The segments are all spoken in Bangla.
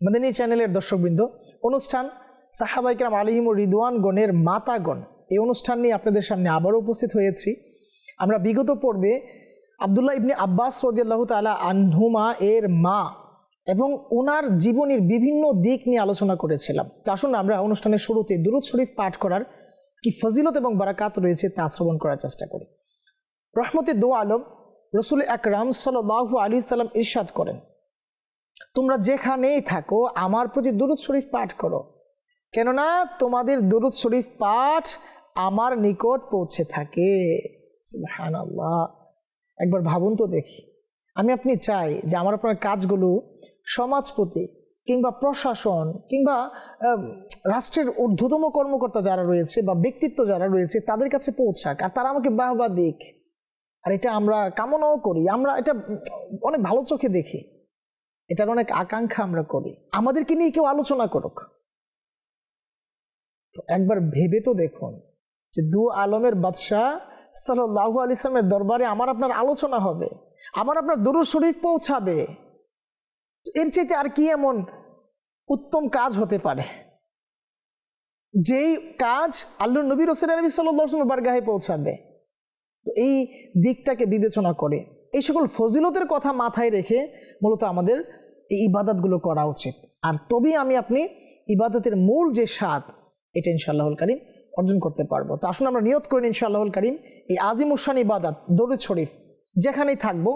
মাদানী চ্যানেলের দর্শকবৃন্দ, অনুষ্ঠান সাহাবাইকরাম আলিহিম রিদওয়ান গণের মাতাগণ। এই অনুষ্ঠান নিয়ে আপনাদের সামনে আবারও উপস্থিত হয়েছি। আমরা বিগত পর্বে আবদুল্লাহ ইবনে আব্বাস রদিয়াল্লাহ তালা আনহুমা এর মা এবং ওনার জীবনের বিভিন্ন দিক নিয়ে আলোচনা করেছিলাম। তা আসুন আমরা অনুষ্ঠানের শুরুতে দুরুদ শরীফ পাঠ করার কি ফজিলত এবং বারাকাত রয়েছে তা শ্রবণ করার চেষ্টা করি। রহমতে দো আলম রসুল আকরাম সাল্লাহু আলী সাল্লাম ইরশাদ করেন। তোমরা যেখানেই থাকো, আমার প্রতি দুরুদ শরীফ পাঠ করো। কেননা তোমাদের দুরুদ শরীফ পাঠ আমার নিকট পৌঁছে থাকে। একবার ভাবুন তো দেখি। আমি আপনি চাই যে আমার আপনার কাজগুলো সমাজপতি কিংবা প্রশাসন কিংবা রাষ্ট্রের ঊর্ধ্বতম কর্মকর্তা যারা রয়েছে বা ব্যক্তিত্ব যারা রয়েছে, তাদের কাছে পৌঁছাক আর তারা আমাকে বাহবা দিক। আর এটা আমরা কামনাও করি। আমরা এটা অনেক ভালো চোখে দেখি। এটার অনেক আকাঙ্ক্ষা আমরা করি। আমাদেরকে নিয়ে কেউ আলোচনা করুক। তো একবার ভেবে তো দেখুন যে দু আলমের বাদশাহ সাল্লাহু আলি ইসলামের দরবারে আমার আপনার আলোচনা হবে, আমার আপনার দুরু শরীফ পৌঁছাবে। এর চাইতে আর কি এমন উত্তম কাজ হতে পারে? যেই কাজ আল্লু নবী রসুল নবী সাল্লাহ বারগাহে পৌঁছাবে। তো এই দিকটাকে বিবেচনা করে, এই সকল ফজিলতের কথা মাথায় রেখে মূলত আমাদের এই ইবাদতগুলো করা উচিত। আর তবেই আমি আপনি ইবাদতের মূল যে স্বাদ, এটা ইনশাআল্লাহুল করিম অর্জন করতে পারব। তো আসুন আমরা নিয়ত করি ইনশাআল্লাহুল করিম, এই আজিম উসান ইবাদত, দরুদ শরীফ, যেখানেই থাকব,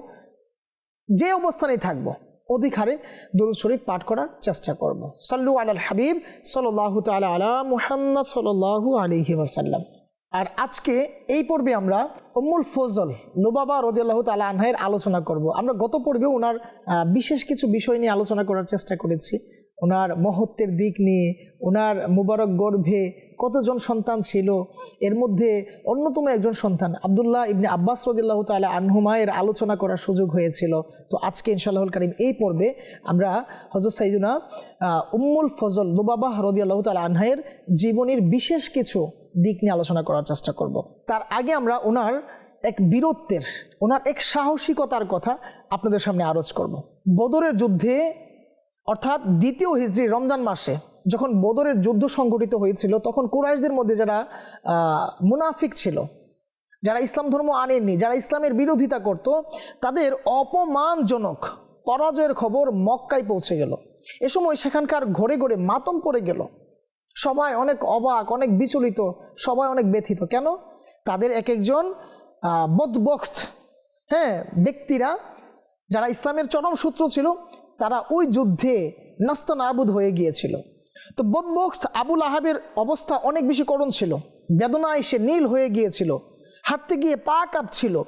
যে অবস্থানেই থাকব অধিক হারে দরুদ শরীফ পাঠ করার চেষ্টা করব। সাল্লু আলাল হাবিব সাল্লাহ তালা আলা মুহাম্মদ সাল্লাহু আলহি ওয়াসাল্লাম। আর আজকে এই পর্বে আমরা উম্মুল ফজল লোবাবা রদিয়াল্লাহ তালা আনহাইয়ের আলোচনা করব। আমরা গত পর্বে ওনার বিশেষ কিছু বিষয় নিয়ে আলোচনা করার চেষ্টা করেছি। ওনার মহত্বের দিক নিয়ে ওনার মুবারক গর্ভে কতজন সন্তান ছিল, এর মধ্যে অন্যতম একজন সন্তান আবদুল্লাহ ইবনে আব্বাস রদিল্লাহ তালা আনহুমায়ের আলোচনা করার সুযোগ হয়েছিল। তো আজকে ইনশাআল্লাহুল করিম এই পর্বে আমরা হজরত সাইদুনা উম্মুল ফজল দুবাবাহ রদিয়াল্লাহ তালা আনহায়ের জীবনীর বিশেষ কিছু দিক নিয়ে আলোচনা করার চেষ্টা করব। তার আগে আমরা ওনার এক বীরত্বের, ওনার এক সাহসিকতার কথা আপনাদের সামনে আরজ করব। বদরের যুদ্ধে, অর্থাৎ দ্বিতীয় হিজড়ি রমজান মাসে, যখন বদরের যুদ্ধ সংঘটিত হয়েছিল, তখন কুরাইশদের মধ্যে যারা মুনাফিক ছিল, যারা ইসলাম ধর্ম আনেননি, যারা ইসলামের বিরোধিতা করত, তাদের অপমানজনক পরাজয়ের খবর মক্কায় পৌঁছে গেল। এ সময় সেখানকার ঘরে ঘরে মাতম পড়ে গেল। সবাই অনেক অবাক অনেক বিচলিত সবাই অনেক ব্যথিত। কেন? তাদের এক একজন আহ, বদবখ্ত হ্যাঁ ব্যক্তিরা যারা ইসলামের চরম সূত্র ছিল তারা ওই যুদ্ধে নাস্তানাবুদ হয়ে গিয়েছিল। তো বদবখ্ত আবুল আহাবের অবস্থা অনেক বেশি করণ ছিল। বেদনায় সে নীল হয়ে গিয়েছিল হাঁটতে গিয়ে পা কাঁপছিল।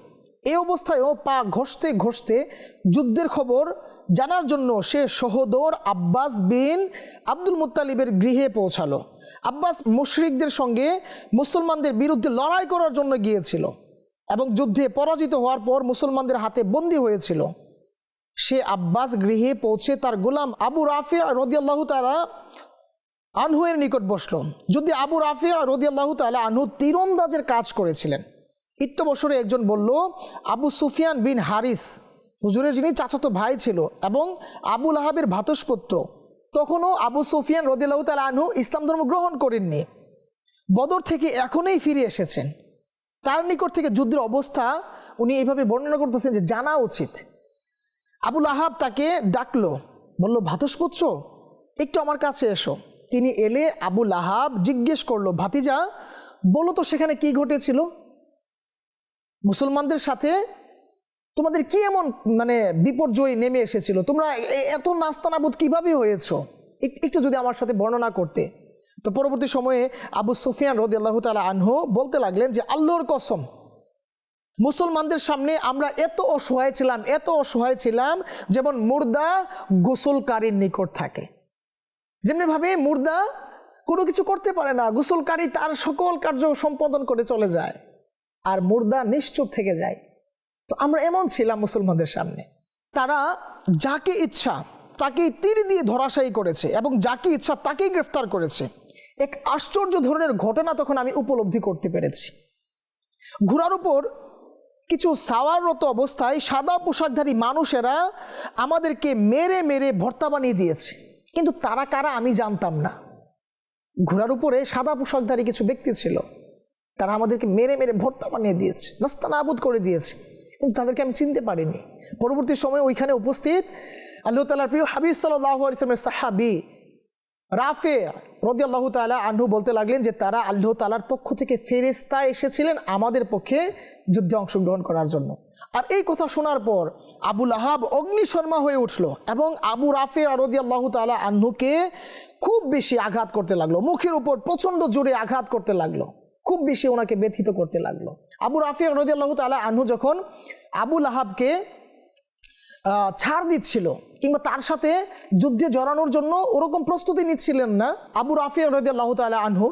এই অবস্থায়ও পা ঘষতে ঘষতে যুদ্ধের খবর জানার জন্য সে সহোদর আব্বাস বিন আব্দুল মুত্তালিবের গৃহে পৌঁছালো। আব্বাস মুশরিকদের সঙ্গে মুসলমানদের বিরুদ্ধে লড়াই করার জন্য গিয়েছিল এবং যুদ্ধে পরাজিত হওয়ার পর মুসলমানদের হাতে বন্দী হয়েছিল। সে আব্বাস গৃহে পৌঁছে তার গোলাম আবু রাফি রদিয়াল্লাহ তারা আনহুয়ের নিকট বসল। যদি আবু রাফিয়া রদিয়াল্লাহ তালা আনহু তীরন্দাজের কাজ করেছিলেন। ইত্যবসরে একজন বলল, আবু সুফিয়ান বিন হারিস হুজুরের যিনি চাচাতো ভাই ছিল এবং আবুল আহাবের ভাতসপুত্র তখনও আবু সুফিয়ান রদিয়াল্লাহ তালা আনহু ইসলাম ধর্ম গ্রহণ করেননি। বদর থেকে এখনই ফিরে এসেছেন। তার নিকট থেকে যুদ্ধের অবস্থা উনি এইভাবে বর্ণনা করতেছেন যে জানা উচিত। আবুল আহাব তাকে ডাকলো, বলল ভাতসপুত্র একটু আমার কাছে এসো। তিনি এলে আবুল আহাব জিজ্ঞেস করল, ভাতিজা, বলো তো সেখানে কি ঘটেছিল? মুসলমানদের সাথে তোমাদের কি এমন মানে বিপর্যয় নেমে এসেছিল? তোমরা এত নাস্তানাবুদ কীভাবে হয়েছ? এক- একটু যদি আমার সাথে বর্ণনা করতে। তো পরবর্তী সময়ে আবু সুফিয়ান রদি আল্লাহ তালা আনহু বলতে লাগলেন যে আল্লোর কসম, মুসলমানদের সামনে আমরা এত অসহায় ছিলাম, এত অসহায় ছিলাম যেমন মুর্দা গোসলকারীর নিকট থাকে। যেমনিভাবে মুর্দা কোনো কিছু করতে পারে না, গোসলকারী তার সকল কার্য সম্পাদন করে চলে যায়। আর মুর্দা নিশ্চুপ থেকে যায়। তো আমরা এমন ছিলাম মুসলমানদের সামনে। তারা যাকে ইচ্ছা, তাকে তীর দিয়ে ধরাশায়ী করেছে এবং যাকে ইচ্ছা তাকেই গ্রেফতার করেছে। এক আশ্চর্য ধরনের ঘটনা তখন আমি উপলব্ধি করতে পেরেছি। ঘোড়ার উপর কিছু সাওয়াররত অবস্থায় সাদা পোশাকধারী মানুষেরা আমাদেরকে মেরে মেরে ভর্তা বানিয়ে দিয়েছে। কিন্তু তারা কারা আমি জানতাম না। ঘোড়ার উপরে সাদা পোশাকধারী কিছু ব্যক্তি ছিল। তারা আমাদেরকে মেরে মেরে ভর্তা বানিয়ে দিয়েছে নাস্তা নাবুদ করে দিয়েছে। কিন্তু তাদেরকে আমি চিনতে পারিনি। পরবর্তী সময়ে ওইখানে উপস্থিত আল্লাহ তালার প্রিয় হাবিজ সাল্লাহ ইসলামের সাহাবি রাফে রদি আল্লাহ তালা আহ্নু বলতে লাগলেন যে তারা আল্লাহ তালার পক্ষ থেকে ফেরেস্তা এসেছিলেন আমাদের পক্ষে যুদ্ধে অংশগ্রহণ করার জন্য। আর এই কথা শোনার পর আবুল আহাব অগ্নিশর্মা হয়ে উঠল এবং আবু রাফে রদি আল্লাহ তালা আহ্নুকে খুব বেশি আঘাত করতে লাগল। মুখের উপর প্রচণ্ড জোরে আঘাত করতে লাগল। খুব বেশি ওনাকে ব্যথিত করতে লাগল। আবু রাফি রদি আল্লাহ তালা আহ্নু যখন আবুল আহাবকে ছাড় দিচ্ছিল কিংবা তার সাথে যুদ্ধে জড়ানোর জন্য ওরকম প্রস্তুতি নিচ্ছিলেন না, আবু রাফিয়া রদি আল্লাহ তালা আনহু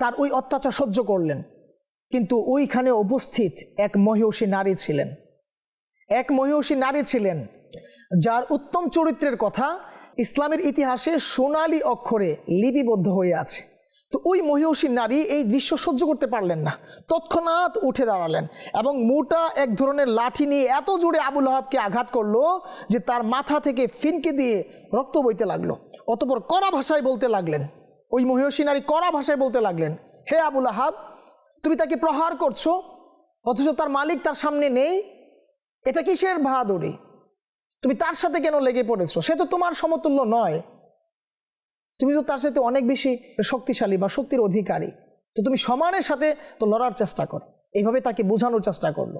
তার ওই অত্যাচার সহ্য করলেন। কিন্তু ওইখানে উপস্থিত এক মহিষী নারী ছিলেন। এক মহিষী নারী ছিলেন যার উত্তম চরিত্রের কথা ইসলামের ইতিহাসে সোনালী অক্ষরে লিপিবদ্ধ হয়ে আছে। তো ওই মহিষী নারী এই দৃশ্য সহ্য করতে পারলেন না। তৎক্ষণাৎ উঠে দাঁড়ালেন এবং মোটা এক ধরনের লাঠি নিয়ে এত জোরে আবুল আহাবকে আঘাত করল যে তার মাথা থেকে ফিনকে দিয়ে রক্ত বইতে লাগল। অতপর কড়া ভাষায় বলতে লাগলেন, ওই মহিষী নারী কড়া ভাষায় বলতে লাগলেন, হে আবুল আহাব, তুমি তাকে প্রহার করছ, অথচ তার মালিক তার সামনে নেই, এটা কিসের বাহাদুরি? তুমি তার সাথে কেন লেগে পড়েছো? সে তো তোমার সমতুল্য নয়। তুমি তো তার সাথে অনেক বেশি শক্তিশালী বা শক্তির অধিকারী। তো তুমি সমানের সাথে তো লড়ার চেষ্টা করো। এইভাবে তাকে বোঝানোর চেষ্টা করল।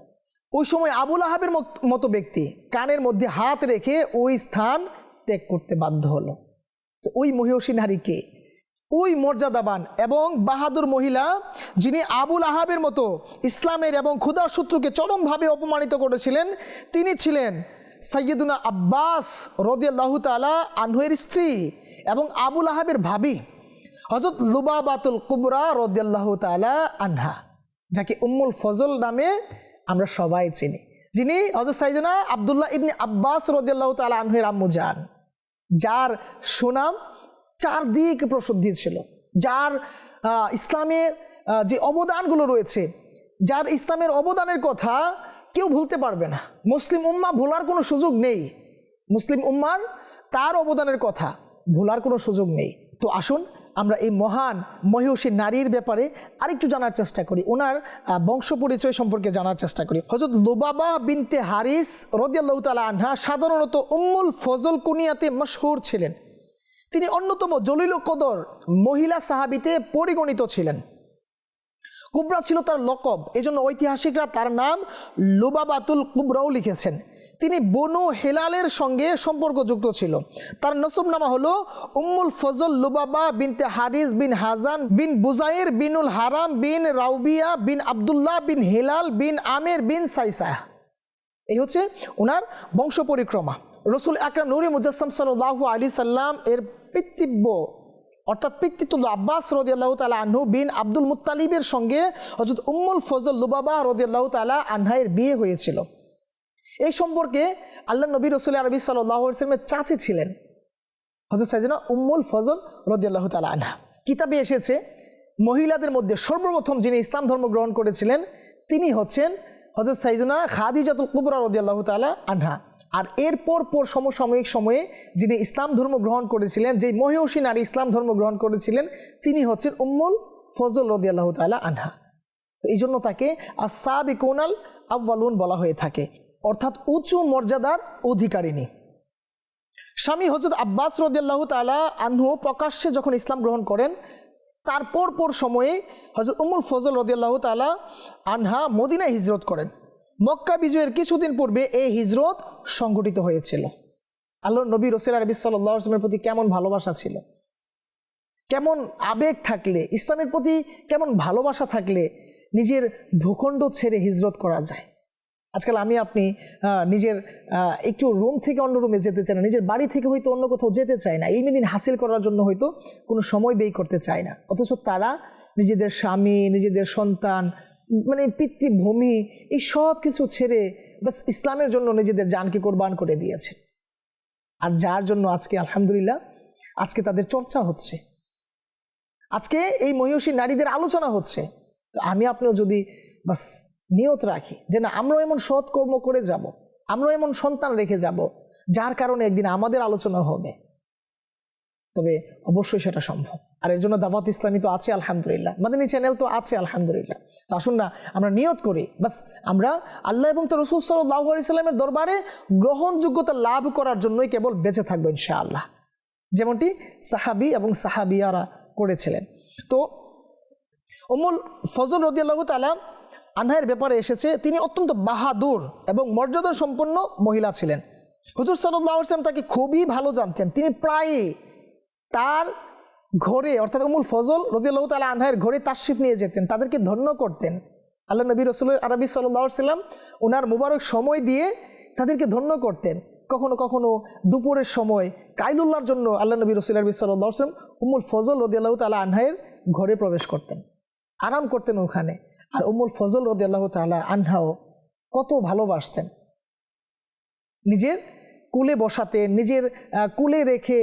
ওই সময় আবুল আহাবের মত- ব্যক্তি কানের মধ্যে হাত রেখে ওই স্থান ত্যাগ করতে বাধ্য হলো। তো ওই মহিষী নারীকে ওই মর্যাদাবান এবং বাহাদুর মহিলা যিনি আবুল আহাবের মতো ইসলামের এবং ক্ষুদার শত্রুকে চরমভাবে অপমানিত করেছিলেন, তিনি ছিলেন সৈয়দুনা আব্বাস রদিয়াল্লাহ তালা আনহুয়ের স্ত্রী এবং আবুল আহাবের ভাবি হজরত লুবাবাতুল কুবরা রদিয়াল্লাহ তালা আনহা, যাকে উম্মুল ফজল নামে আমরা সবাই চিনি, যিনি হজরত সাইদুনা আবদুল্লাহ ইবনে আব্বাস রদিয়াল্লাহ তালা আনহুয়ের আম্মু যান যার সুনাম চারদিক প্রসিদ্ধি ছিল, যার ইসলামের যে অবদানগুলো রয়েছে, যার ইসলামের অবদানের কথা কেউ ভুলতে পারবে না। মুসলিম উম্মা ভোলার কোনো সুযোগ নেই। মুসলিম উম্মার তার অবদানের কথা ভোলার কোনো সুযোগ নেই। তো আসুন আমরা এই মহান মহিষী নারীর ব্যাপারে আরেকটু জানার চেষ্টা করি। ওনার বংশ পরিচয় সম্পর্কে জানার চেষ্টা করি। হজরত লোবাবা বিনতে হারিস রদিয়াল্লাহ আনহা সাধারণত উম্মুল ফজল কুনিয়াতে মশহুর ছিলেন। তিনি অন্যতম জলিল কদর মহিলা সাহাবিতে পরিগণিত ছিলেন। কুবরা ছিল তার লকব। এজন্য ঐতিহাসিকরা তার নাম লুবাবাতুল কুবরাও লিখেছেন। তিনি বনু হেলালের সঙ্গে সম্পর্কযুক্ত ছিল। তার নসবনামা হলো উম্মুল ফজল লুবাবা বিনতে হারিস বিন হাজান বিন বুজাইর বিনুল হারাম বিন রাউবিয়া বিন আবদুল্লাহ বিন হেলাল বিন আমের বিন সাইসাহ। এই হচ্ছে ওনার বংশ পরিক্রমা। রসুল আকরাম নুরি মুজাসম সাল্লাহ আলী সাল্লাম এর পিতৃব্য অর্থাৎ পিতৃতুল্য আব্বাস রদিয়াল্লাহ তালা আনহু বিন আব্দুল মুত্তালিবের সঙ্গে হজরত উম্মুল ফজল লুবাবা রদিয়াল্লাহ তালা আনহাইয়ের বিয়ে হয়েছিল। এই সম্পর্কে আল্লাহ নবী রসুল আরবি সাল্লাহ ইসলামের চাচি ছিলেন। হজরত সাইদিনা উম্মুল ফজল রদিয়াল্লাহ তালা আনহা। কিতাবে এসেছে, মহিলাদের মধ্যে সর্বপ্রথম যিনি ইসলাম ধর্ম গ্রহণ করেছিলেন, তিনি হচ্ছেন হজরত সাইদুনা খাদিজাতুল কুবরা রদিয়াল্লাহ তালা আনহা। আর এরপর পর সমসাময়িক সময়ে যিনি ইসলাম ধর্ম গ্রহণ করেছিলেন, যেই মহিষী নারী ইসলাম ধর্ম গ্রহণ করেছিলেন, তিনি হচ্ছেন উম্মুল ফজল রদিয়াল্লাহ তালা আনহা। তো এই জন্য তাকে আসাবিকুনাল আব্বালুন বলা হয়ে থাকে। অর্থাৎ উঁচু মর্যাদার অধিকারিণী। স্বামী হজরত আব্বাস রদিয়াল্লাহ তালা আনহু প্রকাশ্যে যখন ইসলাম গ্রহণ করেন তারপর পর সময়ে হজরত উমুল ফজল রদিয়াল্লাহ তালা আনহা মদিনায় হিজরত করেন। মক্কা বিজয়ের কিছুদিন পূর্বে এই হিজরত সংঘটিত হয়েছিল। আল্লাহ নবী রসিল আরবি সাল্লামের প্রতি কেমন ভালোবাসা ছিল? কেমন আবেগ থাকলে, ইসলামের প্রতি কেমন ভালোবাসা থাকলে নিজের ভূখণ্ড ছেড়ে হিজরত করা যায়? আজকাল আমি, আপনি নিজের একটু রুম থেকে অন্য রুমে যেতে চাই না। নিজের বাড়ি থেকে হয়তো অন্য কোথাও যেতে চায় না। ইলমি দিন হাসিল করার জন্য হয়তো কোনো সময় ব্যয় করতে চায় না। অথচ তারা নিজেদের স্বামী, নিজেদের সন্তান মানে পিতৃভূমি, এই সব কিছু ছেড়ে বাস ইসলামের জন্য নিজেদের জানকে কোরবান করে দিয়েছে। আর যার জন্য আজকে, আলহামদুলিল্লাহ, আজকে তাদের চর্চা হচ্ছে। আজকে এই মহিষী নারীদের আলোচনা হচ্ছে। তো আমি, আপনিও যদি বাস নিয়ত রাখি যে না, আমরাও এমন সৎ কর্ম করে যাব, আমরাও এমন সন্তান রেখে যাব, যার কারণে একদিন আমাদের আলোচনা হবে। তবে অবশ্যই সেটা সম্ভব। আর এর জন্য দাওয়াত ইসলামী তো আছে, আলহামদুলিল্লাহ। মাদানী চ্যানেল তো আছে, আলহামদুলিল্লাহ। তো আসুন না, আমরা নিয়ত করি। বাস, আমরা আল্লাহ এবং তো রসুল সাল্লাহ ইসলামের দরবারে গ্রহণযোগ্যতা লাভ করার জন্যই কেবল বেঁচে থাকব, ইনশাআল্লাহ। যেমনটি সাহাবি এবং সাহাবিয়ারা করেছিলেন। তো অমুল ফজল রদিয়াল্লাহ তালা আনহায়ের ব্যাপারে এসেছে, তিনি অত্যন্ত বাহাদুর এবং মর্যাদা সম্পন্ন মহিলা ছিলেন। হুজুর সাল্লাহ আসলাম তাকে খুবই ভালো জানতেন। তিনি প্রায়ই তার ঘরে, অর্থাৎ উমুল ফজল রদিয়াল্লাহ তালা আনহায়ের ঘরে তাশরিফ নিয়ে যেতেন, তাদেরকে ধন্য করতেন। আল্লাহ নবী রসুল আরবি সাল্লাম ওনার মুবারক সময় দিয়ে তাদেরকে ধন্য করতেন। কখনো কখনো দুপুরের সময় কাইলুল্লাহর জন্য আল্লাহ নবী রসুল আরবি সাল্লাম উমুল ফজল রদিয়াল্লাহ তালা আনহায়ের ঘরে প্রবেশ করতেন। আরাম করতেন ওখানে। আর উমুল ফজল রদিয়াল্লাহ তালা আনহাও কত ভালোবাসতেন। নিজের কুলে বসাতেন নিজের কুলে রেখে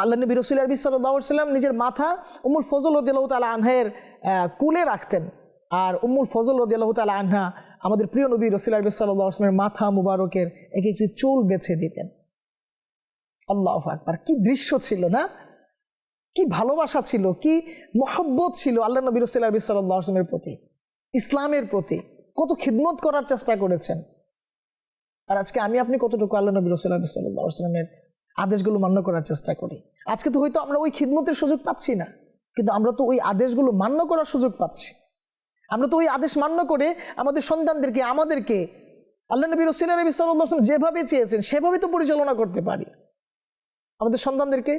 আল্লাহ নবী রসুল আরবি সাল্লাম নিজের মাথা উমুল ফজল রদিয়াল্লাহ তালা আনহায়ের কুলে রাখতেন। আর উমুল ফজল রদিয়াল্লাহ তালা আনহা আমাদের প্রিয় নবী রসুল আরবি সাল্লামের মাথা মুবারকের এক একটি চুল বেছে দিতেন। আল্লাহ আকবার। কি দৃশ্য ছিল না? কি ভালোবাসা ছিল, কি মহব্বত ছিল আল্লাহ নবী রসুল আরবি সাল্লামের প্রতি, ইসলামের প্রতি, কত খিদমত করার চেষ্টা করেছেন। আর আজকে আমি আপনি কতটুকু আল্লাহ নবী রসুল আরবি সাল্লামের আদেশগুলো মান্য করার চেষ্টা করি। আজকে তো হয়তো আমরা ওই খিদমতের সুযোগ পাচ্ছি না, কিন্তু আমরা তো ওই আদেশগুলো মান্য করার সুযোগ পাচ্ছি। আমরা তো ওই আদেশ মান্য করে আমাদের সন্তানদেরকে, আমাদেরকে আল্লাহ নবী রসুল নবী সাল্লাম যেভাবে চেয়েছেন, সেভাবে তো পরিচালনা করতে পারি। আমাদের সন্তানদেরকে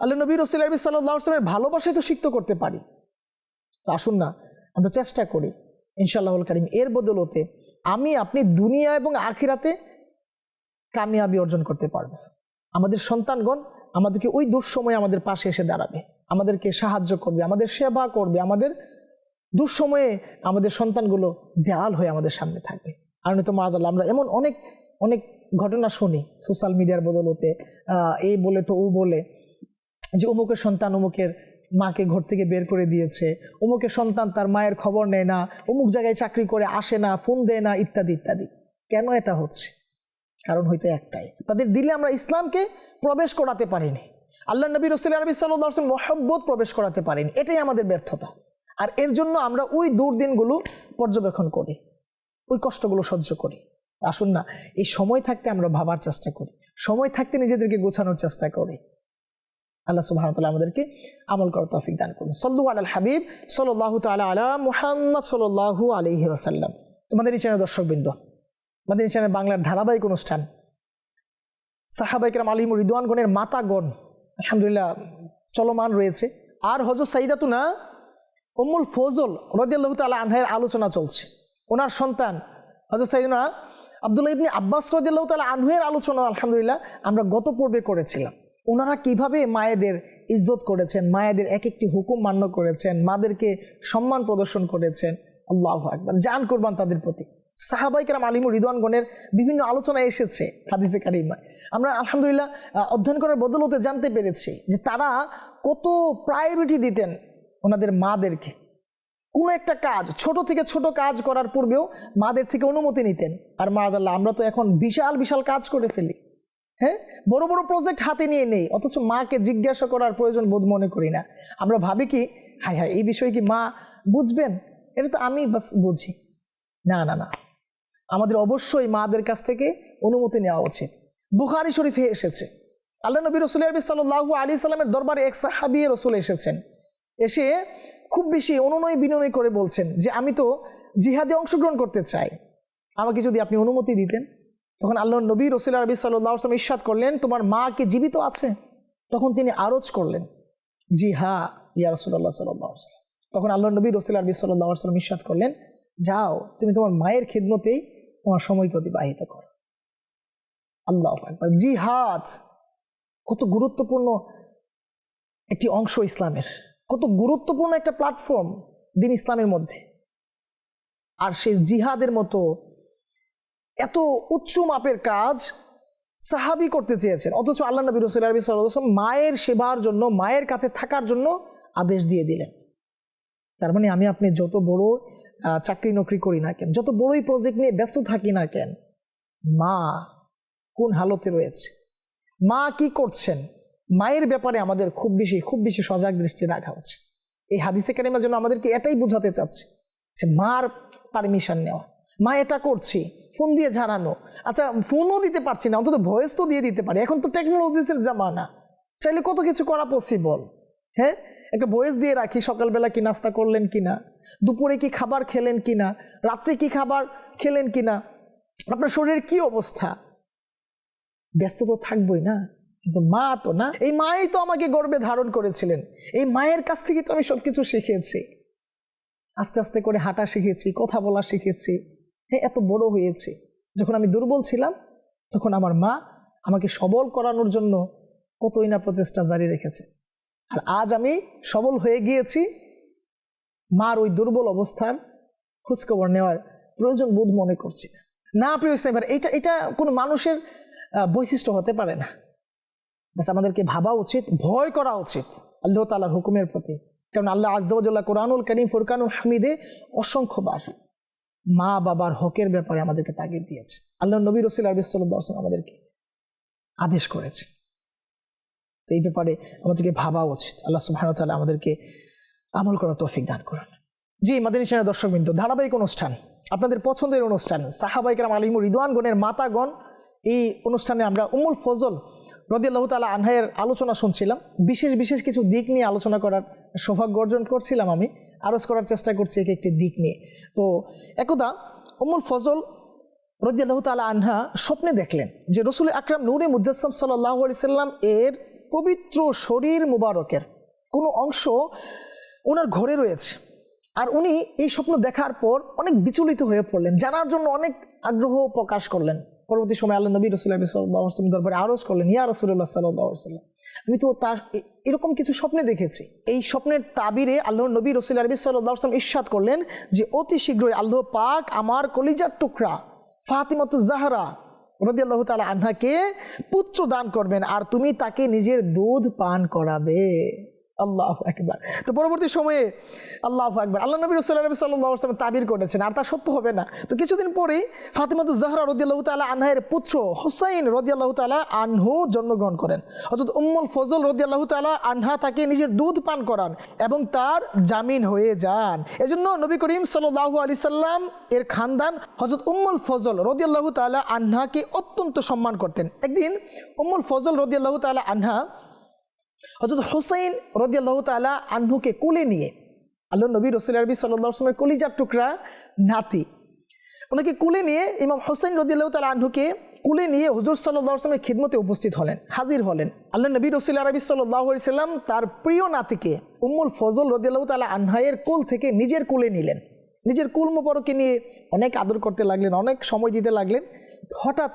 আল্লাহ নবী রসুল নবী সাল্লামের ভালোবাসায় তো সিক্ত করতে পারি। তো আসুন না, আমরা চেষ্টা করি ইনশাআল্লাহ করিম। এর বদলতে আমি আপনি দুনিয়া এবং আখিরাতে কামিয়াবি অর্জন করতে পারব। আমাদের সন্তানগণ আমাদেরকে ওই দুঃসময়ে আমাদের পাশে এসে দাঁড়াবে। আমাদেরকে সাহায্য করবে, আমাদের সেবা করবে, আমাদের দুঃসময়ে আমাদের সন্তানগুলো দেয়াল হয়ে আমাদের সামনে থাকবে। আর নয়তো মাদাল্লাহ আমরা এমন অনেক অনেক ঘটনা শুনি সোশ্যাল মিডিয়ার বদলতে এই বলে তো ও বলে। যে অমুকের সন্তান অমুকের মাকে ঘর থেকে বের করে দিয়েছে, অমুকের সন্তান তার মায়ের খবর নেয় না, অমুক জায়গায় চাকরি করে আসে না, ফোন দেয় না, ইত্যাদি ইত্যাদি। কেন এটা হচ্ছে? কারণ হয়তো একটাই। তাদের দিলে আমরা ইসলামকে প্রবেশ করাতে পারিনি। আল্লাহ নবী রসুল আরবি সাল্লাম মহব্বত প্রবেশ করাতে পারিনি। এটাই আমাদের ব্যর্থতা। আর এর জন্য আমরা ওই দুর্দিনগুলো পর্যবেক্ষণ করি। ওই কষ্টগুলো সহ্য করি। আসুন না, এই সময় থাকতে আমরা ভাবার চেষ্টা করি। সময় থাকতে নিজেদেরকে গোছানোর চেষ্টা করি। আল্লাহ সুবাহ আমাদেরকে আমল করার তৌফিক দান করুন। সল্লু আল হাবিব সাল্লাহ তালা আলা মুহাম্মদ সাল্লাহু আলহি আসাল্লাম তোমাদের এই চ্যানেল দর্শকবৃন্দ আমাদের এই চ্যানেল বাংলার ধারাবাহিক অনুষ্ঠান সাহাবাইকরাম আলিম রিদওয়ানগণের মাতাগণ আলহামদুলিল্লাহ চলমান রয়েছে। আর হজরত সাইদাতুনা উম্মুল ফজল রদিয়াল্লাহ তালা আনহায়ের আলোচনা চলছে। ওনার সন্তান হজরত সাইদুনা আবদুল্লাহ ইবনি আব্বাস রদিয়াল্লাহ তালা আনহুয়ের আলোচনা, আলহামদুলিল্লাহ, আমরা গত পর্বে করেছিলাম। ওনারা কীভাবে মায়েদের ইজ্জত করেছেন, মায়েদের এক একটি হুকুম মান্য করেছেন, মাদেরকে সম্মান প্রদর্শন করেছেন? আল্লাহ একবার জান করবান তাদের প্রতি। সাহাবাইকার আলিমুর রিদওয়ানগণের বিভিন্ন আলোচনা এসেছে হাদিসে কারিমায় আমরা আলহামদুলিল্লাহ অধ্যয়ন করার বদলতে জানতে পেরেছি যে তারা কত প্রায়োরিটি দিতেন ওনাদের মাদেরকে। কোনো একটা কাজ, ছোট থেকে ছোট কাজ করার পূর্বেও মাদের থেকে অনুমতি নিতেন। আর মা আমরা তো এখন বিশাল বিশাল কাজ করে ফেলি। হ্যাঁ? বড় বড় প্রজেক্ট হাতে নিয়ে নেই, অথচ মাকে জিজ্ঞাসা করার প্রয়োজন বোধ মনে করি না। আমরা ভাবি কি হাই হাই এই বিষয়ে কি মা বুঝবেন? এটা তো আমি বাস বুঝি। না না না। আমাদের অবশ্যই মাদের কাছ থেকে অনুমতি নেওয়া উচিত। বুখারি শরীফে এসেছে। আল্লাহ নবী রসুল আরবি সাল্লাহ আলী সাল্লামের দরবারে এক সাহাবি রসুল এসেছেন। এসে খুব বেশি অনুনয় বিনয় করে বলছেন যে, আমি তো জিহাদে অংশগ্রহণ করতে চাই। আমাকে যদি আপনি অনুমতি দিতেন। তখন আল্লাহ নবী রসুল আরবি সাল্লাহ আসলাম ইস্বাদ করলেন, তোমার মা কি জীবিত আছে? তখন তিনি আরজ করলেন, জি হা ইয়া রসুল্লাহ সাল্লাহ সাল্লাম তখন আল্লাহ নবী রসুল আরবি সাল্লাম ইস্বাদ করলেন, যাও, তুমি তোমার মায়ের খেদমতেই তোমার সময়কে অতিবাহিত করো। আল্লাহ একবার জিহাদ, কত গুরুত্বপূর্ণ একটি অংশ ইসলামের, কত গুরুত্বপূর্ণ একটা প্ল্যাটফর্ম দিন ইসলামের মধ্যে। আর সেই জিহাদের মতো এত উচ্চ মাপের কাজ সাহাবি করতে চেয়েছেন। অথচ আল্লাহ নবী রসুল আরবি সাল্লাম মায়ের সেবার জন্য, মায়ের কাছে থাকার জন্য আদেশ দিয়ে দিলেন। তার মানে আমি আপনি যত বড় চাকরি নকরি করি না কেন, যত বড়ই প্রজেক্ট নিয়ে ব্যস্ত থাকি না কেন, মা কোন হালতে রয়েছে? মা কি করছেন? মায়ের ব্যাপারে আমাদের খুব বেশি খুব বেশি সজাগ দৃষ্টি রাখা উচিত। এই হাদিসে কারিমা যেন আমাদেরকে এটাই বোঝাতে চাচ্ছে যে মার পারমিশন নেওয়া। মা, এটা করছি। ফোন দিয়ে ঝাড়ানো। আচ্ছা ফোনও দিতে পারছি না, অন্তত ভয়েস তো দিয়ে দিতে পারি। এখন তো টেকনোলজিসের জামানা। চাইলে কত কিছু করা পসিবল হ্যাঁ? একটা ভয়েস দিয়ে রাখি, সকালবেলা কি নাস্তা করলেন কিনা? দুপুরে কি খাবার খেলেন কিনা? রাত্রে কি খাবার খেলেন কিনা? আপনার শরীরের কি অবস্থা? ব্যস্ত তো থাকবোই না, কিন্তু মা তো না। এই মাই তো আমাকে গর্বে ধারণ করেছিলেন। এই মায়ের কাছ থেকে তো আমি সবকিছু শিখেছি। আস্তে আস্তে করে হাঁটা শিখেছি, কথা বলা শিখেছি। এত বড় হয়েছে। যখন আমি দুর্বল ছিলাম, তখন আমার মা আমাকে সবল করানোর জন্য কতই না প্রচেষ্টা জারি রেখেছে। আর আজ আমি সবল হয়ে গিয়েছি। মার ওই দুর্বল অবস্থার খোঁজখবর নেওয়ার প্রয়োজন বোধ মনে করছি। না, প্রিয় ইসলাম এটা এটা কোনো মানুষের বৈশিষ্ট্য হতে পারে না। বাস আমাদেরকে ভাবা উচিত, ভয় করা উচিত আল্লাহ তালার হুকুমের প্রতি। কারণ আল্লাহ আজ্জাউল্লাহ কোরআনুল করিম, ফুরকানুল হামিদে অসংখ্যবার মা বাবার হকের ব্যাপারে আমাদেরকে তাগিদ দিয়েছে। আল্লাহ নবী রসুল আরবি সাল্লাম আমাদেরকে আদেশ করেছে। তো এই ব্যাপারে আমাদেরকে ভাবা উচিত। আল্লাহ সুবাহ তাআলা আমাদেরকে আমল করার তৌফিক দান করুন। জি, মাদিনী সেনা দর্শকবৃন্দ ধারাবাহিক অনুষ্ঠান, আপনাদের পছন্দের অনুষ্ঠান সাহাবাইকার আলিমুর রিদওয়ানগণের মাতাগণ, এই অনুষ্ঠানে আমরা উমুল ফজল রদিয়াল্লাহ তালা আনহায়ের আলোচনা শুনছিলাম। বিশেষ বিশেষ কিছু দিক নিয়ে আলোচনা করার সৌভাগ্য অর্জন করছিলাম আমি। আরজ করার চেষ্টা করছি এক একটি দিক নিয়ে। তো একদা উমুল ফজল রদিয়াল্লাহ তালা আনহা স্বপ্নে দেখলেন যে রসুল আকরাম নূরে মুজাসম সাল্লাহ সাল্লাম এর পবিত্র শরীর মুবারকের কোনো অংশ ওনার ঘরে রয়েছে। আর উনি এই স্বপ্ন দেখার পর অনেক বিচলিত হয়ে পড়লেন, জানার জন্য অনেক আগ্রহ প্রকাশ করলেন। পরবর্তী সময় আল্লাহ নবী রসুল্লাহ সাল্লাম দরবারে আরজ করলেন, ইয়া রসুল্লাহ সাল্লাহ সাল্লাম আমি তো তার এরকম কিছু স্বপ্নে দেখেছি। এই স্বপ্নের তাবিরে আল্লাহ নবী রসুল আরবি সাল্লাম ইস্বাদ করলেন যে, অতি শীঘ্রই আল্লাহ পাক আমার কলিজার টুকরা, ফাতিমাতু জাহরা আল্লাহ তালা আহ্নাকে পুত্র দান করবেন আর তুমি তাকে নিজের দুধ পান করাবে। আল্লাহ একবার তো পরবর্তী সময়ে আল্লাহ একবার আল্লাহ নবী রসুল্লাহ সাল্লাম তাবির করেছেন, আর তা সত্য হবে না। তো কিছুদিন পরেই ফাতিমাতু জাহরা রদিয়াল্লাহ তালা আনহায়ের পুত্র হুসাইন রদিয়াল্লাহ তালা আনহু জন্মগ্রহণ করেন। অর্থাৎ উম্মুল ফজল রদিয়াল্লাহ তালা আনহা তাকে নিজের দুধ পান করান এবং তার জামিন হয়ে যান। এজন্য নবী করিম সাল্লাহ আলি সাল্লাম এর খানদান হজরত উম্মুল ফজল রদিয়াল্লাহ তালা আনহাকে অত্যন্ত সম্মান করতেন। একদিন উম্মুল ফজল রদিয়াল্লাহ তালা আনহা হজরত হুসাইন রদিয়াল্লাহ তালা আহ্নুকে কোলে নিয়ে আল্লাহ নবী রসুল আরবি সাল্লামের কলিজার টুকরা নাতি, ওনাকে কুলে নিয়ে ইমাম হোসেন রদিয়াল্লাহ তালা আহ্নুকে কুলে নিয়ে হুজুর সাল্লাহ আসলামের খিদমতে উপস্থিত হলেন, হাজির হলেন। আল্লাহ নবী রসুল আরবি সাল্লাম তার প্রিয় নাতিকে, উম্মুল ফজল রদিয়াল্লাহ তালা আনহায়ের কোল থেকে নিজের কুলে নিলেন। নিজের কুল মোপরকে নিয়ে অনেক আদর করতে লাগলেন, অনেক সময় দিতে লাগলেন। হঠাৎ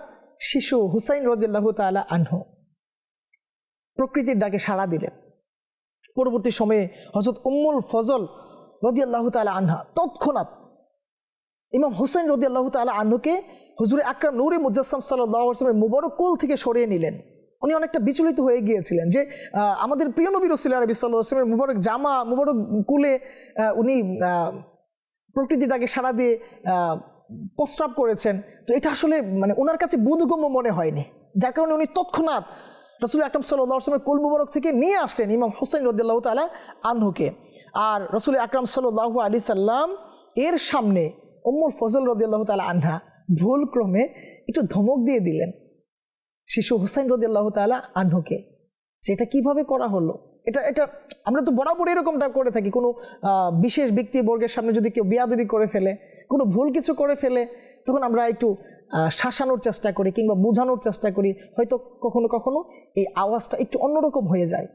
শিশু হুসাইন রদিয়াল্লাহ তালা আনহু প্রকৃতির ডাকে সাড়া দিলেন। পরবর্তী সময়ে হজরত উম্মুল ফজল রদিয়াল্লাহ তালা আনহা তৎক্ষণাৎ ইমাম হুসেন রদিয়াল্লাহ তালা আনহুকে হুজুরে আকরাম নূরে মুজাসম সাল্লামের মুবারক কোল থেকে সরিয়ে নিলেন। উনি অনেকটা বিচলিত হয়ে গিয়েছিলেন যে আমাদের প্রিয় নবী রসুল আরবি সাল্লামের মুবারক জামা, মুবারক কুলে উনি প্রকৃতিটাকে সাড়া দিয়ে প্রস্রাব করেছেন। তো এটা আসলে মানে ওনার কাছে বোধগম্য মনে হয়নি। যার কারণে উনি তৎক্ষণাৎ রসুল আকরম সাল্লাহ আসলামের কোল থেকে নিয়ে আসলেন ইমাম হোসেন রদিয়াল্লাহ তালা আনহুকে। আর রসুল আকরাম সাল্লাহ আলি সাল্লাম এর সামনে উম্মুল ফজল রদিয়াল্লাহ তালা আনহা ভুল ক্রমে একটু ধমক দিয়ে দিলেন শিশু হুসাইন রদিয়াল্লাহ তালা আনহুকে। যে এটা কীভাবে করা হলো? এটা এটা আমরা তো বরাবর এরকমটা করে থাকি। কোনো বিশেষ ব্যক্তি বর্গের সামনে যদি কেউ বিয়াদবি করে ফেলে, কোনো ভুল কিছু করে ফেলে, তখন আমরা একটু শাসানোর চেষ্টা করি কিংবা বোঝানোর চেষ্টা করি, হয়তো কখনো কখনো এই আওয়াজটা একটু অন্যরকম হয়ে যায়।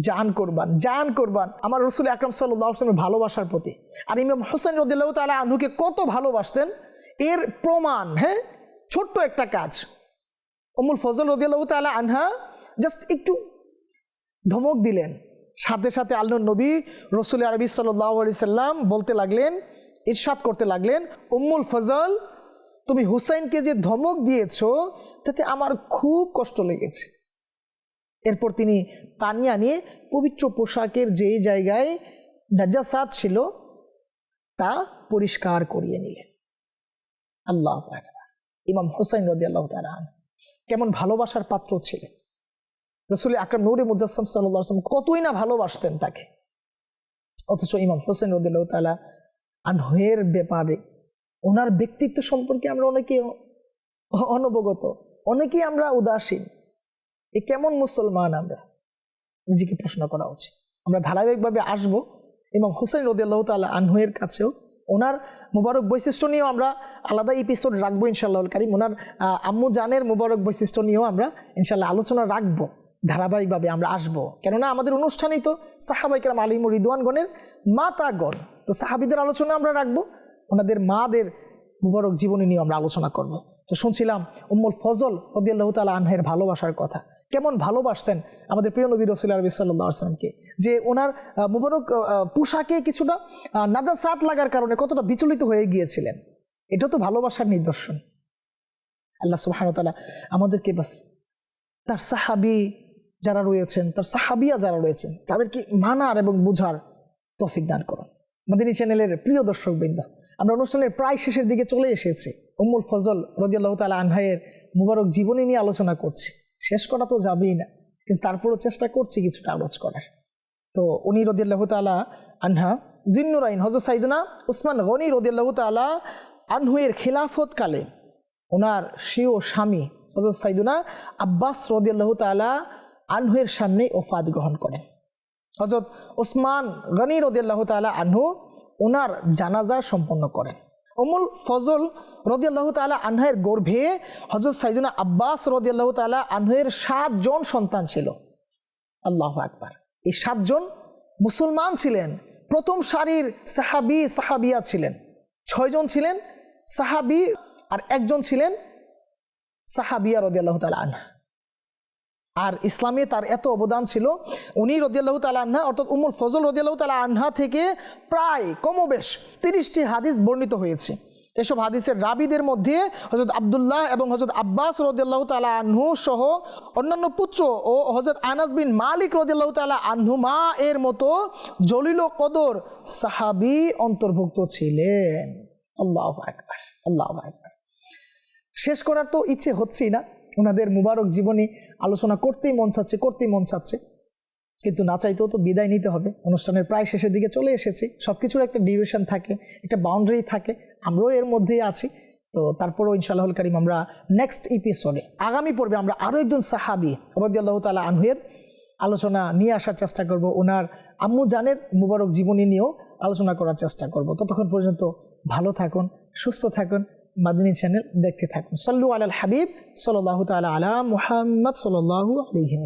জান করবান জান করবান। আমার রসুল আকরম সাল্লামের ভালোবাসার প্রতি। আর ইমাম হোসেন রদিল্লাহ তালা আনহুকে কত ভালোবাসতেন। এর প্রমাণ হ্যাঁ? ছোট্ট একটা কাজ। অমুল ফজল রদিয়াল্লাহ তালা আনহা জাস্ট একটু ধমক দিলেন। সাথে সাথে আল্লাহ নবী রসুল আরবি সাল্লাহ সাল্লাম বলতে লাগলেন, ইরশাদ করতে লাগলেন, উম্মুল ফজল তুমি হুসাইনকে যে ধমক দিয়েছ, তাতে আমার খুব কষ্ট লেগেছে। এরপর তিনি পানি আনিয়ে পবিত্র পোশাকের যেই জায়গায় নাজাসাত ছিল, তা পরিষ্কার করিয়ে নিলেন। আল্লাহ ইমাম হুসাইন রদি আল্লাহ তালান কেমন ভালোবাসার পাত্র ছিলেন। রসুল আকরাম নৌরে মুজাসম সাল্লাম কতই না ভালোবাসতেন তাকে। অথচ ইমাম হোসেন রদিল্লাহ তালা আনহের ব্যাপারে ওনার ব্যক্তিত্ব সম্পর্কে আমরা অনেকে অনবগত, অনেকেই আমরা উদাসীন। এ কেমন মুসলমান আমরা? নিজেকে প্রশ্ন করা উচিত। আমরা ধারাবাহিকভাবে আসব। এবং হোসেন রদিয়াল্লাহ তাল্লাহ আনহুয়ের কাছেও ওনার মুবারক বৈশিষ্ট্য নিয়েও আমরা আলাদা এপিসোড রাখব ইনশাল্লাহ কারিম। ওনার আম্মু জানের মুবারক বৈশিষ্ট্য নিয়েও আমরা ইনশাল্লাহ আলোচনা রাখব। ধারাবাহিকভাবে আমরা আসব। কেননা আমাদের অনুষ্ঠানেই তো সাহাবাইকরাম আলিম রিদওয়ানগণের মাতাগণ। তো সাহাবিদের আলোচনা আমরা রাখব। ওনাদের মাদের মুবারক জীবনী নিয়ে আমরা আলোচনা করব। তো শুনছিলাম উম্মুল ফজল রদিয়াল্লাহ তালা আনহের ভালোবাসার কথা। কেমন ভালোবাসতেন আমাদের প্রিয় নবী রসুল আরবি যে ওনার মুবারক পোশাকে কিছুটা নাজা সাত লাগার কারণে কতটা বিচলিত হয়ে গিয়েছিলেন। এটা তো ভালোবাসার নিদর্শন। আল্লাহ সুবাহানতালা আমাদেরকে বাস, তার সাহাবি যারা রয়েছেন, তার সাহাবিয়া যারা রয়েছেন, তাদেরকে মানার এবং বুঝার তফিক দান করুন। আমাদের চ্যানেলের প্রিয় দর্শক বৃন্দ আমরা অনুষ্ঠানের প্রায় শেষের দিকে চলে এসেছি। উম্মুল ফজল রদিয়াল্লাহ তালা আনহাইয়ের মুবারক জীবনী নিয়ে আলোচনা করছি। শেষ করা তো যাবেই না, কিন্তু তারপরও চেষ্টা করছি কিছুটা আলোচ করার। তো উনি রদিয়াল্লাহ তালা আনহা জিন্নুরাইন হজর সাইদুনা উসমান গনি রদিয়াল্লাহ তালা আনহুয়ের খিলাফতকালে ওনার সেও স্বামী হজরত সাইদুনা আব্বাস রদিয়াল্লাহ তালা আনহুয়ের সামনে ওফাদ গ্রহণ করেন। হজরত ওসমান গনি রদিয়াল্লাহ তালা আনহু ওনার জানাজা সম্পন্ন করেন। অমুল ফজল রদিয়াল্লাহ তালা আনহের গর্ভে হজরত সাইদুনা আব্বাস রদিয়াল্লাহ তালা আনহের সাতজন সন্তান ছিল। আল্লাহ আকবার। এই সাতজন মুসলমান ছিলেন, প্রথম সারির সাহাবি সাহাবিয়া ছিলেন। ছয়জন ছিলেন সাহাবি আর একজন ছিলেন সাহাবিয়া রদিয়াল্লাহ তালা আনহা। আর ইসলামে তার এত অবদান ছিল। উনি রদিয়াল্লাহ তালা আনহা, অর্থাৎ উমুল ফজল রদিয়াল্লাহ তালা আনহা থেকে প্রায় কমবেশ তিরিশটি হাদিস বর্ণিত হয়েছে। এসব হাদিসের রাবিদের মধ্যে হজরত আবদুল্লাহ এবং হজরত আব্বাস রদিয়াল্লাহ তালা আনহু সহ অন্যান্য পুত্র ও হজরত আনাস বিন মালিক রদিয়াল্লাহ তালা আনহুমা এর মতো জলিল কদর সাহাবি অন্তর্ভুক্ত ছিলেন। আল্লাহ আকবার আল্লাহ আকবার। শেষ করার তো ইচ্ছে হচ্ছেই না। ওনাদের মুবারক জীবনী আলোচনা করতেই মন চাচ্ছে, করতেই মন চাচ্ছে। কিন্তু না চাইতেও তো বিদায় নিতে হবে। অনুষ্ঠানের প্রায় শেষের দিকে চলে এসেছি। সব কিছুর একটা ডিউরেশন থাকে, একটা বাউন্ডারি থাকে। আমরাও এর মধ্যেই আছি। তো তারপরও ইনশাআল্লাহ করিম আমরা নেক্সট এপিসোডে আগামী পর্বে আমরা আরও একজন সাহাবি রদিয়াল্লাহ তালা আনহুয়ের আলোচনা নিয়ে আসার চেষ্টা করব। ওনার আম্মু জানের মুবারক জীবনী নিয়েও আলোচনা করার চেষ্টা করব। ততক্ষণ পর্যন্ত ভালো থাকুন, সুস্থ থাকুন। মাদিনী চ্যানেল দেখতে থাকুন। সল্লু আলাল হাবিব সাল্লাহ তালা আলা মুহাম্মদ সাল্লাহ আলহিম